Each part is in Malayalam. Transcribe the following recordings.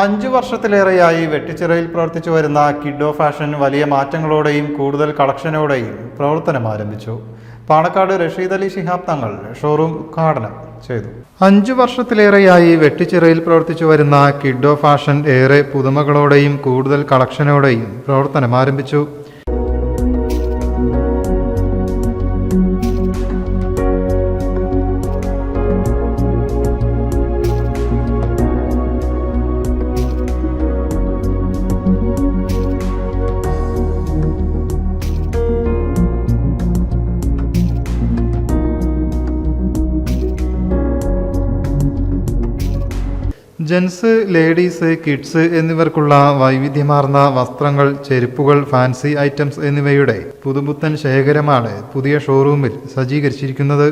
അഞ്ചു വർഷത്തിലേറെയായി വെട്ടിച്ചിറയിൽ പ്രവർത്തിച്ചു വരുന്ന കിഡോ ഫാഷൻ വലിയ മാറ്റങ്ങളോടെയും കൂടുതൽ കളക്ഷനോടെയും പ്രവർത്തനം ആരംഭിച്ചു. പാണക്കാട് റഷീദ് അലി ശിഹാബ് തങ്ങൾ ഷോറൂം ഉദ്ഘാടനം ചെയ്തു. അഞ്ചു വർഷത്തിലേറെയായി വെട്ടിച്ചിറയിൽ പ്രവർത്തിച്ചു വരുന്ന കിഡോ ഫാഷൻ ഏറെ പുതുമകളോടെയും കൂടുതൽ കളക്ഷനോടെയും പ്രവർത്തനം ആരംഭിച്ചു. ജെൻസ് ലേഡീസ് കിഡ്സ് എന്നിവർക്കുള്ള വൈവിധ്യമാർന്ന വസ്ത്രങ്ങൾ ചെരുപ്പുകൾ ഫാൻസി ഐറ്റംസ് എന്നിവയുടെ പുതുപുത്തൻ ശേഖരമാണ് പുതിയ ഷോറൂമിൽ സജ്ജീകരിച്ചിരിക്കുന്നത്.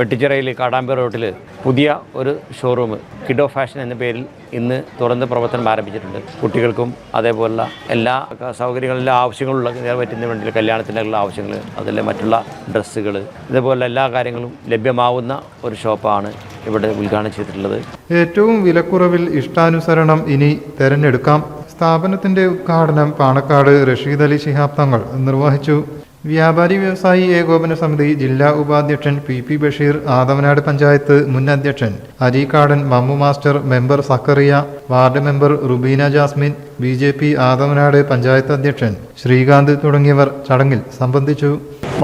വെട്ടിച്ചിറയിൽ കാടാമ്പി റോട്ടിൽ പുതിയ ഒരു ഷോറൂം കിഡോ ഫാഷൻ എന്ന പേരിൽ ഇന്ന് തുറന്ന് പ്രവർത്തനം ആരംഭിച്ചിട്ടുണ്ട്. കുട്ടികൾക്കും അതേപോലുള്ള എല്ലാ സൗകര്യങ്ങളിലും ആവശ്യങ്ങളുള്ള പറ്റുന്ന വേണ്ടി കല്യാണത്തിന്റെ ഉള്ള ആവശ്യങ്ങൾ അതിലെ മറ്റുള്ള ഡ്രസ്സുകൾ ഇതേപോലെ എല്ലാ കാര്യങ്ങളും ലഭ്യമാവുന്ന ഒരു ഷോപ്പാണ് ഇവിടെ ഉദ്ഘാടനം ചെയ്തിട്ടുള്ളത്? ഏറ്റവും വിലക്കുറവിൽ ഇഷ്ടാനുസരണം ഇനി തെരഞ്ഞെടുക്കാം. സ്ഥാപനത്തിന്റെ ഉദ്ഘാടനം പാണക്കാട് റഷീദ് അലി ശിഹാബ് തങ്ങൾ നിർവഹിച്ചു. വ്യാപാരി വ്യവസായി ഏകോപന സമിതി ജില്ലാ ഉപാധ്യക്ഷൻ പി പി ബഷീർ ആദവനാട് പഞ്ചായത്ത് മുൻ അധ്യക്ഷൻ Areekkadan Mammu master member Zakariya ward member Rubeena Jasmine B J P Athavanad panchayat അധ്യക്ഷൻ ശ്രീകാന്ത് തുടങ്ങിയവർ ചടങ്ങിൽ സംബന്ധിച്ചു.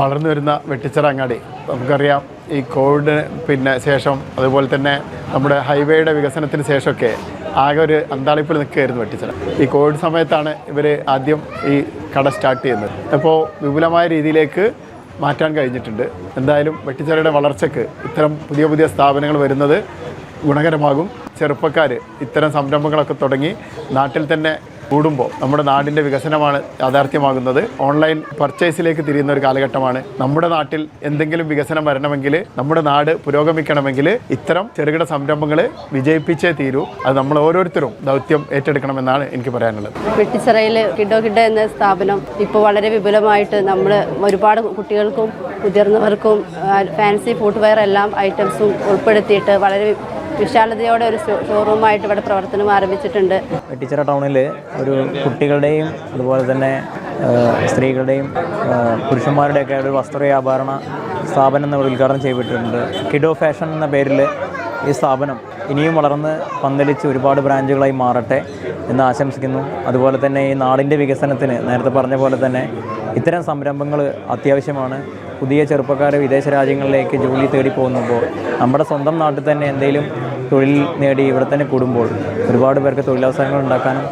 വളർന്നു വരുന്ന വെട്ടിച്ചറങ്ങാടി. നമുക്കറിയാം ഈ കോവിഡ് പിന്നെ ശേഷം അതുപോലെ തന്നെ നമ്മുടെ ഹൈവേയുടെ വികസനത്തിന് ശേഷമൊക്കെ ആകെ ഒരു അന്താളിപ്പിൽ നിൽക്കുകയായിരുന്നു വെട്ടിച്ചത് ഈ കോവിഡ് സമയത്താണ് ഇവർ ആദ്യം ഈ കട സ്റ്റാർട്ട് ചെയ്യുന്നത്. അപ്പോൾ വിപുലമായ രീതിയിലേക്ക് മാറ്റാൻ കഴിഞ്ഞിട്ടുണ്ട്. എന്തായാലും വെട്ടിച്ചെറയുടെ വളർച്ചയ്ക്ക് ഇത്തരം പുതിയ പുതിയ സ്ഥാപനങ്ങൾ വരുന്നത് ഗുണകരമാകും. ചെറുപ്പക്കാർ ഇത്തരം സംരംഭങ്ങളൊക്കെ തുടങ്ങി നാട്ടിൽ തന്നെ കൂടുമ്പോൾ നമ്മുടെ നാടിന്റെ വികസനമാണ് യാഥാർത്ഥ്യമാകുന്നത്. ഓൺലൈൻ പർച്ചേസിലേക്ക് തിരിയുന്ന ഒരു കാലഘട്ടമാണ്. നമ്മുടെ നാട്ടിൽ എന്തെങ്കിലും വികസനം വരണമെങ്കിൽ നമ്മുടെ നാട് പുരോഗമിക്കണമെങ്കിൽ ഇത്തരം ചെറുകിട സംരംഭങ്ങൾ വിജയിപ്പിച്ചേ തീരൂ. അത് നമ്മൾ ഓരോരുത്തരും ദൗത്യം ഏറ്റെടുക്കണമെന്നാണ് എനിക്ക് പറയാനുള്ളത്. വെട്ടിച്ചിറയിൽ കിഡോ കിഡ എന്ന സ്ഥാപനം ഇപ്പോൾ വളരെ വിപുലമായിട്ട് നമ്മൾ ഒരുപാട് കുട്ടികൾക്കും മുതിർന്നവർക്കും ഫാൻസി ഫുട്വെയർ എല്ലാം ഐറ്റംസും ഉൾപ്പെടുത്തിയിട്ട് വളരെ വിശാലതയോടെ ഒരു ഷോറൂമായിട്ട് ഇവിടെ പ്രവർത്തനം ആരംഭിച്ചിട്ടുണ്ട്. വെട്ടിച്ചിറ ടൗണിൽ ഒരു കുട്ടികളുടെയും അതുപോലെ തന്നെ സ്ത്രീകളുടെയും പുരുഷന്മാരുടെയൊക്കെ ഒരു വസ്ത്ര വ്യാപാരണ സ്ഥാപനം നമ്മൾ ഉദ്ഘാടനം ചെയ്തിട്ടുണ്ട് കിഡോ ഫാഷൻ എന്ന പേരിൽ ഈ സ്ഥാപനം ഇനിയും വളർന്ന് പന്തലിച്ച് ഒരുപാട് ബ്രാഞ്ചുകളായി മാറട്ടെ എന്ന് ആശംസിക്കുന്നു. അതുപോലെ തന്നെ ഈ നാടിന്റെ വികസനത്തിന് നേരത്തെ പറഞ്ഞ പോലെ തന്നെ ഇത്തരം സംരംഭങ്ങൾ അത്യാവശ്യമാണ്. പുതിയ ചെറുപ്പക്കാർ വിദേശ രാജ്യങ്ങളിലേക്ക് ജോലി തേടി പോകുമ്പോൾ നമ്മുടെ സ്വന്തം നാട്ടിൽ തന്നെ എന്തെങ്കിലും തൊഴിൽ നേടി ഇവിടെ തന്നെ കൂടുമ്പോൾ ഒരുപാട് പേർക്ക് തൊഴിലവസരങ്ങൾ ഉണ്ടാക്കാനും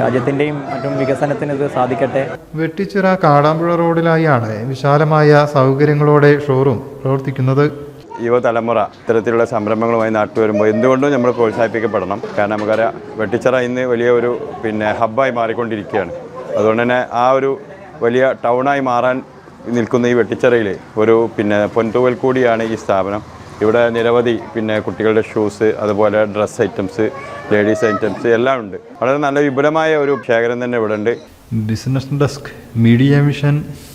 രാജ്യത്തിന്റെയും മറ്റും വികസനത്തിന് ഇത് സാധിക്കട്ടെ. വെട്ടിച്ചിറ കാടാമ്പുഴ റോഡിലായാണ് വിശാലമായ സൗകര്യങ്ങളോടെ ഷോറൂം പ്രവർത്തിക്കുന്നത്. യുവതലമുറ ഇത്തരത്തിലുള്ള സംരംഭങ്ങളുമായി നാട്ടു വരുമ്പോൾ എന്തുകൊണ്ടും നമ്മൾ പ്രോത്സാഹിപ്പിക്കപ്പെടണം. കാരണം നമുക്കറിയാം വെട്ടിച്ചിറ ഇന്ന് വലിയ ഒരു പിന്നെ ഹബ്ബായി മാറിക്കൊണ്ടിരിക്കുകയാണ്. അതുകൊണ്ട് തന്നെ ആ ഒരു വലിയ ടൗണായി മാറാൻ നിൽക്കുന്ന ഈ വെട്ടിച്ചിറയിൽ ഒരു പിന്നെ പൊൻതൂവൽ കൂടിയാണ് ഈ സ്ഥാപനം. ഇവിടെ നിരവധി പിന്നെ കുട്ടികളുടെ ഷൂസ് അതുപോലെ ഡ്രസ്സ് ഐറ്റംസ് ലേഡീസ് ഐറ്റംസ് എല്ലാം ഉണ്ട്. വളരെ നല്ല വിപുലമായ ഒരു ശേഖരം തന്നെ ഇവിടെ ഉണ്ട്. Business desk media mission